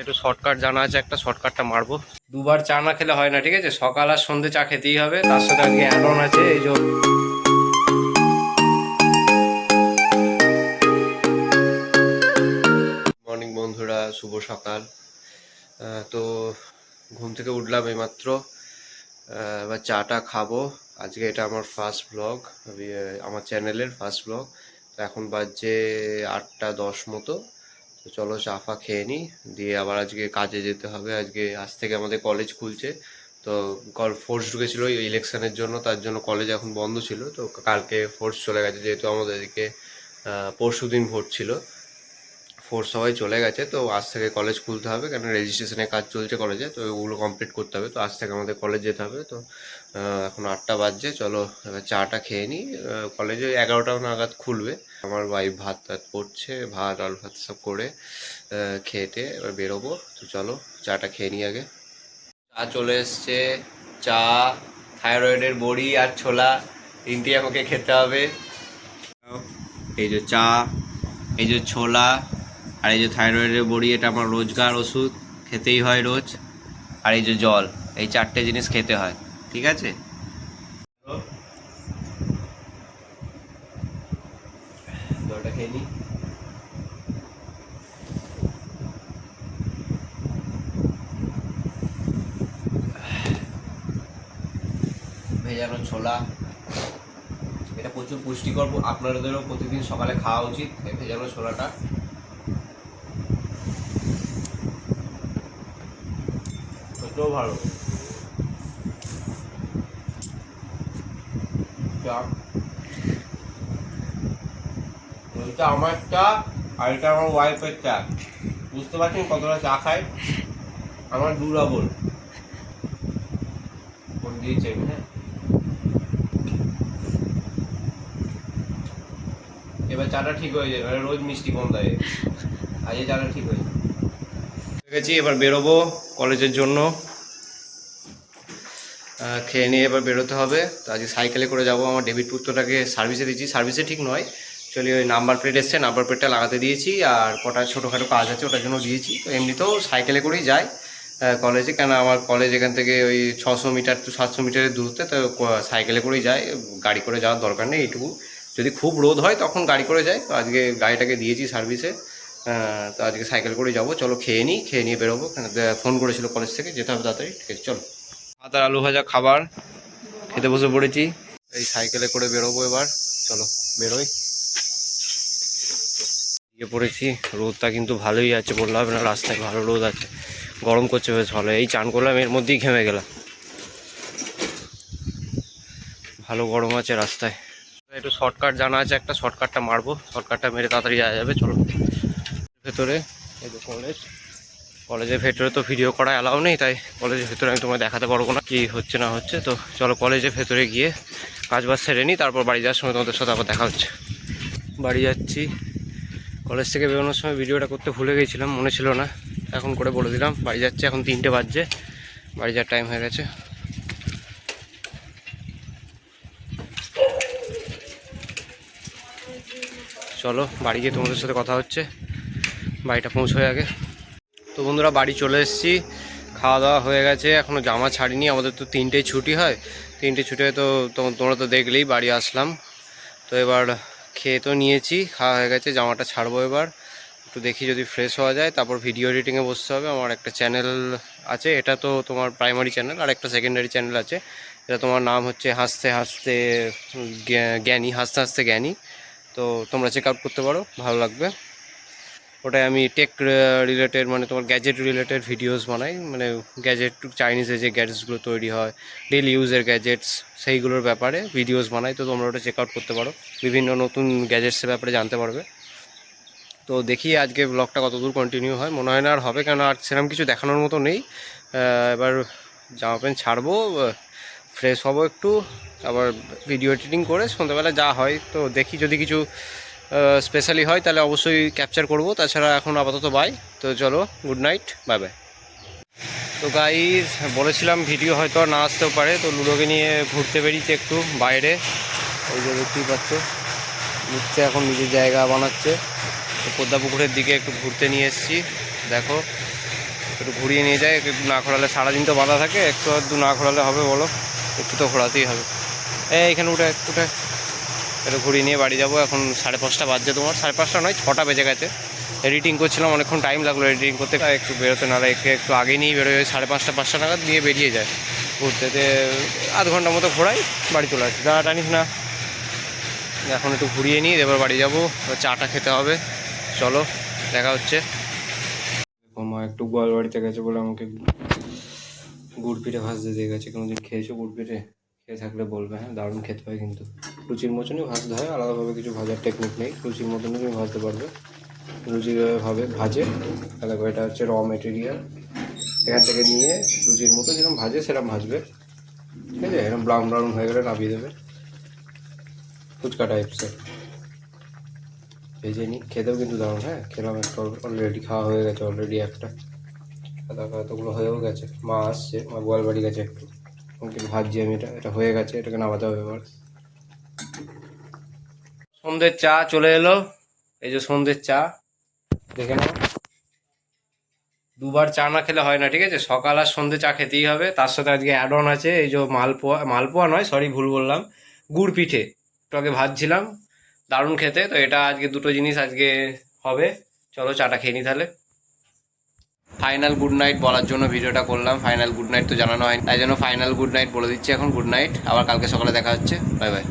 একটু শর্টকাট জানা আছে, একটা শর্টকাটটা মারবো। দুবার চা না খেলে হয় না, ঠিক আছে? সকাল আর সন্ধে চা খেতেই হবে, তার সাথে আজকে অ্যাডন আছে, এই যে মর্নিং বন্ধুরা, শুভ সকাল। তো ঘুম থেকে উঠলাম এইমাত্র। এবার চাটা খাব। আজকে এটা আমার ফার্স্ট ব্লগ আমার চ্যানেলের ফার্স্ট ব্লগ তো এখন বাজছে আটটা দশ মতো। তো চলো চা ফা খেয়ে নিই দিয়ে আবার আজকে কাজে যেতে হবে। আজকে আজ থেকে আমাদের কলেজ খুলছে। তো কল ফোর্স ঢুকেছিল ইলেকশনের জন্য, তার জন্য কলেজ এখন বন্ধ ছিল। তো কালকে ফোর্স চলে গেছে যেহেতু আমাদের এদিকে পরশু দিন ভোট ছিল। ফোর্স সবাই চলে গেছে, তো আজ থেকে কলেজ খুলতে হবে কারণ রেজিস্ট্রেশনের কাজ চলছে কলেজে তো ওগুলো কমপ্লিট করতে হবে, তো আজ থেকে আমাদের কলেজ যেতে হবে, তো এখন আটটা বাজছে, চলো এবার চাটা খেয়ে নিই কলেজে এগারোটা নাগাদ খুলবে, আমার ওয়াইফ ভাত টাত করছে, ভাত, আলু ভাত সব করে খেয়েটে এবার বেরোবো, তো চলো চাটা খেয়ে নিই আগে। চা চলে এসছে, চা থাইরয়েডের বড়ি আর ছোলা তিনটি আমাকে খেতে হবে। এই যে চা, এই যে ছোলা আর এই যে থাইরয়েডের বড়ি, এটা আমার রোজগার ওষুধ, খেতেই হয় রোজ। আর এই যে জল, এই চারটে জিনিস খেতে হয়, ঠিক আছে? খেয়ে নিই ভেজানো ছোলা। এটা প্রচুর পুষ্টিকর, আপনাদেরও প্রতিদিন সকালে খাওয়া উচিত ভেজানো ছোলাটা। এটাও ভালো। এটা আমার চা, আর এটা আমার ওয়াইফের চা। বুঝতে পারছেন কতটা চা খায়? আমার দু ডবল দিয়েছে হ্যাঁ। এবার চাটা ঠিক হয়ে যাবে রোজ মিষ্টি কম দেয়। আজ এই চাটা ঠিক হয়ে যাবে। এবার বেরোবো কলেজের জন্য। খেয়ে নিয়ে এবার বেরোতে হবে। তো আজকে সাইকেলে করে যাব। আমার ডেবিট পুত্রটাকে সার্ভিসে দিয়েছি সার্ভিসে ঠিক নয়। চলি ওই নাম্বার প্লেট এসছে নাম্বার প্লেটটা লাগাতে দিয়েছি আর কটা ছোটোখাটো কাজ আছে, ওটার জন্য দিয়েছি। তো এমনিতেও সাইকেলে করেই যাই কলেজে কেন আমার কলেজ এখান থেকে ওই ছশো মিটার টু সাতশো মিটারের দূরত্বে, তো সাইকেলে করেই যাই। গাড়ি করে যাওয়ার দরকার নেই এইটুকু। যদি খুব রোদ হয়, তখন গাড়ি করে যাই। তো আজকে গাড়িটাকে দিয়েছি সার্ভিসে তো আজকে সাইকেল করে যাব। চলো খেয়ে নিই, খেয়ে নিয়ে বেরোবো। ফোন করেছিল কলেজ থেকে, যেতে হবে তাড়াতাড়ি। ঠিক আছে, চলো। আর আলু ভাজা খাবার, খেতে বসে পড়েছি। এই সাইকেলে করে বেরোবো এবার। চলো, বেরোই। গিয়ে পড়েছি। রোদটা কিন্তু ভালোই আছে বললে হবে না, রাস্তায় ভালো রোদ আছে। গরম করছে বেশ ভালো। এই চান করলাম, এর মধ্যেই ঘেমে গেলাম। ভালো গরম আছে রাস্তায়। একটু শর্টকাট জানা আছে, একটা শর্টকাটটা মারবো। শর্টকাটটা মেরে তাড়াতাড়ি যাওয়া যাবে, চলো। ভেতরে, এই কলেজ কলেজের ভেতরে তো ভিডিও করা অ্যালাউ নেই, তাই কলেজের ভেতরে আমি তোমায় দেখাতে পারব না কি হচ্ছে না হচ্ছে। তো চলো কলেজের ভেতরে গিয়ে কাজ বাজ সেরে নিই তারপর বাড়ি যাওয়ার সময় তোমাদের সাথে আবার দেখা হচ্ছে। বাড়ি যাচ্ছি। কলেজ থেকে বেরোনোর সময় ভিডিওটা করতে ভুলে গেছিলাম, মনে ছিল না। এখন করে বলে দিলাম, বাড়ি যাচ্ছে, এখন তিনটে বাজছে। বাড়ি যাওয়ার টাইম হয়ে গেছে। চলো, বাড়ি গিয়ে তোমাদের সাথে কথা হচ্ছে। বাড়িটা পৌঁছয় আগে। তো বন্ধুরা বাড়ি চলে এসেছি, খাওয়া দাওয়া হয়ে গেছে এখনও জামা ছাড়িনি, আমাদের তো তিনটেই ছুটি হয় তিনটে ছুটি হয় তো তোমরা তো দেখলেই বাড়ি আসলাম। তো এবার খেয়ে তো নিয়েছি, খাওয়া হয়ে গেছে, জামাটা ছাড়বো এবার, একটু দেখি যদি ফ্রেশ হওয়া যায়, তারপর ভিডিও এডিটিংয়ে বসতে হবে, আমার একটা চ্যানেল আছে, এটা তো তোমার প্রাইমারি চ্যানেল আর একটা সেকেন্ডারি চ্যানেল আছে, এটা তোমার নাম হচ্ছে হাসতে হাসতে জ্ঞা- জ্ঞানী, হাসতে হাসতে জ্ঞানী, তো তোমরা চেক আউট করতে পারো, ভালো লাগবে। ওটাই আমি টেক রিলেটেড মানে তোমার গ্যাজেট রিলেটেড ভিডিওস বানাই। মানে গ্যাজেট চাইনিজে যে গ্যাজেটসগুলো তৈরি হয় ডেলি ইউজের গ্যাজেটস সেইগুলোর ব্যাপারে ভিডিওস বানাই। তো তোমরা ওটা চেক আউট করতে পারো। বিভিন্ন নতুন গ্যাজেটসের ব্যাপারে জানতে পারবে। তো দেখি আজকে ব্লগটা কতদূর কন্টিনিউ হয়। মনে হয় না আর হবে কেন আর সেরকম কিছু দেখানোর মতো নেই। এবার জামা প্যান্ট ছাড়বো ফ্রেশ হব একটু। আবার ভিডিও এডিটিং করে সন্ধ্যাবেলা যা হয়, তো দেখি যদি কিছু স্পেশালি হয়, তাহলে অবশ্যই ক্যাপচার করব। তাছাড়া এখন আপাতত বাই তো চলো গুড নাইট বাই বাই তো গাইজ বলেছিলাম ভিডিও হয়তো আর না আসতেও পারে, তো লুডোকে নিয়ে ঘুরতে বেরিয়েছে একটু বাইরে। ওই যে দেখতেই পাচ্ছ, নিচ্ছে এখন নিজের জায়গা বানাচ্ছে। তো পদ্মা পুকুরের দিকে একটু ঘুরতে নিয়ে এসেছি। দেখো, একটু ঘুরিয়ে নিয়ে যায় একটু না ঘোরালে সারাদিন তো বাঁধা থাকে, একটু আধটু না ঘোরালে হবে বলো, একটু তো ঘোরাতেই হবে। এই, এখানে উঠে উঠে। একটু ঘুরিয়ে নিয়ে বাড়ি যাব। এখন সাড়ে পাঁচটা বাজছে তোমার। সাড়ে পাঁচটা নয়, ছটা বেজে গেছে। এডিটিং করছিলাম, অনেকক্ষণ টাইম লাগল এডিটিং করতে। একটু বেরোতে না একটু একটু আগে নিয়ে বেরোয় সাড়ে পাঁচটা পাঁচটা নাগাদ নিয়ে বেরিয়ে যায়। ঘুরতে, তে আধ ঘণ্টার মতো ঘোরাই, বাড়ি চলে আসি। দাঁড়া, টানিস না। এখন একটু ঘুরিয়ে নিই এবার বাড়ি যাব। চাটা খেতে হবে। চলো, দেখা হচ্ছে। মা, একটু গোয়াল বাড়িতে গেছে বলে আমাকে গুড় পিঠে ভাজতে দিয়ে গেছে। কোনোদিন খেয়েছো গুড় পিঠে? খেয়ে থাকলে বলবে হ্যাঁ দারুণ খেতে হয় কিন্তু। লুচির মতনই ভাজতে হয়, আলাদাভাবে কিছু ভাজার টেকনিক নেই। লুচির মতনই তুমি ভাজতে পারবে। লুচির ভাবে ভাজে, তাহলে এটা হচ্ছে র মেটেরিয়াল এখান থেকে নিয়ে লুচির মতো যেরকম ভাজে, সেরকম ভাজবে। ঠিক আছে? এরকম ব্রাউন ব্রাউন হয়ে গেলে নামিয়ে দেবে। ফুচকা টাইপসের ভেজে নিই। খেতেও কিন্তু দারুণ হ্যাঁ? খেলাম একটা অলরেডি খাওয়া হয়ে গেছে অলরেডি একটা। দাওয়া এতগুলো হয়েও গেছে। মা আসছে, মা গোয়াল বাড়ি গেছে একটু। ভাবছি আমি, এটা এটা হয়ে গেছে, এটাকে নামাতে হবে এবার। সন্ধ্যের চা চলে এলো, এই যে সন্ধ্যের চা, দেখে নাও। দুবার চা না খেলে হয় না, ঠিক আছে? সকাল আর সন্ধ্যে চা খেতেই হবে, তার সাথে আজকে অ্যাড অন আছে, এই যে মালপোয়া মালপোয়া নয় সরি ভুল বললাম, গুড় পিঠে। একটু ভাজছিলাম, দারুণ খেতে, তো এটা আজকে দুটো জিনিস আজকে হবে। চলো চাটা খেয়ে নি তাহলে। ফাইনাল গুড নাইট বলার জন্য ভিডিওটা করলাম। ফাইনাল গুড নাইট তো জানানো হয় তাই জন্য ফাইনাল গুড নাইট বলে দিচ্ছি এখন। গুড নাইট আবার কালকে সকালে দেখা হচ্ছে। Bye bye